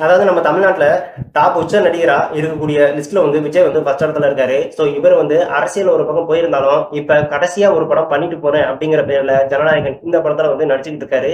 அதாவது நம்ம தமிழ்நாட்டில் டாப் உச்ச நடிகரா இருக்கக்கூடிய லிஸ்ட்ல வந்து விஜய் வந்து ஃபர்ஸ்ட் இடத்துல இருக்காரு. ஸோ இவர் வந்து அரசியல் ஒரு பக்கம் போயிருந்தாலும் இப்ப கடைசியா ஒரு படம் பண்ணிட்டு போறேன் அப்படிங்கிற பேர்ல ஜனநாயகன் இந்த படத்துல வந்து நடிச்சுக்கிட்டு இருக்காரு.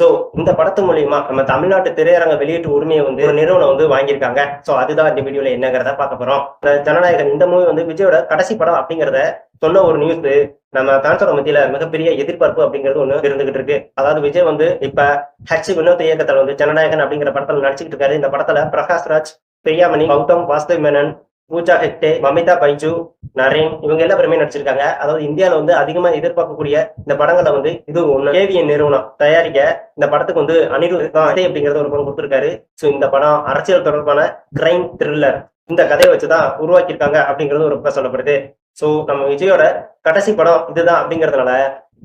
ஸோ இந்த படத்து மூலியமா நம்ம தமிழ்நாட்டு திரையரங்க வெளியீட்டு உரிமையை வந்து ஒரு நிறுவனம் வந்து வாங்கியிருக்காங்க. ஸோ அதுதான் இந்த வீடியோல என்னங்கிறத பார்க்க போறோம். ஜனநாயகன் இந்த மூவி வந்து விஜயோட கடைசி படம் அப்படிங்கிறத சொன்ன ஒரு நியூஸ் நம்ம ஃபேன்ஸோட மத்தியில மிகப்பெரிய எதிர்பார்ப்பு அப்படிங்கிறது ஒண்ணு இருந்துகிட்டு இருக்கு. அதாவது விஜய் வந்து இப்ப ஹச் வினோத் இயக்கத்துல வந்து ஜனநாயகன் அப்படிங்கிற படத்துல நடிச்சுக்கிட்டு இருக்காரு. இந்த படத்துல பிரகாஷ் ராஜ் பிரியாமணி கௌதம் வாஸ்தவ் மேனன் பூஜா ஹெக்டே மமிதா பைஜு நரேன் இவங்க எல்லா பேருமே நடிச்சிருக்காங்க. அதாவது இந்தியாவில வந்து அதிகமா எதிர்பார்க்கக்கூடிய இந்த படங்களை வந்து இது ஒண்ணு. கேவிஎன் நிறுவனம் தயாரிக்க இந்த படத்துக்கு வந்து அனிருத் கதை அப்படிங்கறத ஒரு படம் கொடுத்திருக்காரு. சோ இந்த படம் அரசியல் தொடர்பான கிரைம் த்ரில்லர் இந்த கதையை வச்சுதான் உருவாக்கியிருக்காங்க அப்படிங்கிறது ஒரு பக்கம் சொல்லப்படுது. சோ நம்ம விஜயோட கடைசி படம் இதுதான் அப்படிங்கறதுனால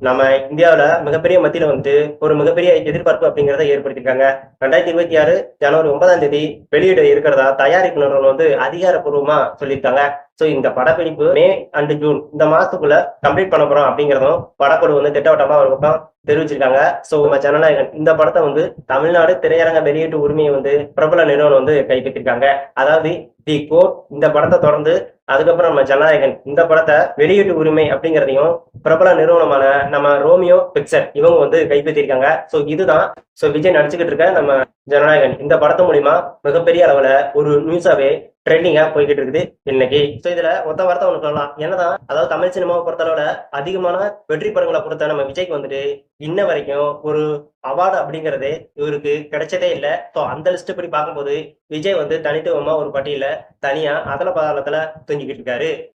நம்ம இந்தியாவில மிகப்பெரிய மத்தியில வந்து ஒரு மிகப்பெரிய எதிர்பார்ப்பு அப்படிங்கறத ஏற்படுத்தியிருக்காங்க. ரெண்டாயிரத்தி இருபத்தி ஆறு ஜனவரி ஒன்பதாம் தேதி வெளியீடு இருக்கிறதா தயாரிப்பு நிறுவனம் வந்து அதிகாரப்பூர்வமா சொல்லியிருக்காங்க. சோ இந்த படப்பிடிப்பு மே அண்ட் ஜூன் இந்த மாசத்துக்குள்ள கம்ப்ளீட் பண்ண போறோம் அப்படிங்கறதும் படக்குழு வந்து திட்டவட்டமா ஒரு பக்கம் தெரிவிச்சிருக்காங்க. சோ நம்ம ஜனநாயகன் இந்த படத்தை வந்து தமிழ்நாடு திரையரங்க வெளியீட்டு உரிமையை வந்து பிரபல நிறுவனம் வந்து கைப்பற்றிருக்காங்க. அதாவது தி கோட் இந்த படத்தை தொடர்ந்து அதுக்கப்புறம் நம்ம ஜனநாயகன் இந்த படத்தை வெளியீட்டு உரிமை அப்படிங்கிறதையும் பிரபல நிறுவனமான நம்ம ரோமியோ பிக்சர் இவங்க வந்து கைப்பற்றிருக்காங்க சோ இதுதான். சோ விஜய் நடிச்சுக்கிட்டு இருக்க நம்ம ஜனநாயகன். இந்த படத்து மூலியமா மிகப்பெரிய அளவுல ஒரு நியூஸாவே ட்ரெண்டிங்கா போய்கிட்டு இருக்குது இன்னைக்கு. சோ இதுல ஒத்த வார்த்தை ஒன்று சொல்லலாம். என்னதான் அதாவது தமிழ் சினிமாவை பொறுத்தளவுல அதிகமான வெற்றி படங்களை பொறுத்த நம்ம விஜய்க்கு வந்துட்டு இன்ன வரைக்கும் ஒரு அவார்டு அப்படிங்கறது இவருக்கு கிடைச்சதே இல்லை. ஸோ அந்த லிஸ்ட் படி பார்க்கும்போது விஜய் வந்து தனித்துவமா ஒரு பட்டியல தனியா அதல பாதாளத்துல தூங்கிக்கிட்டு இருக்காரு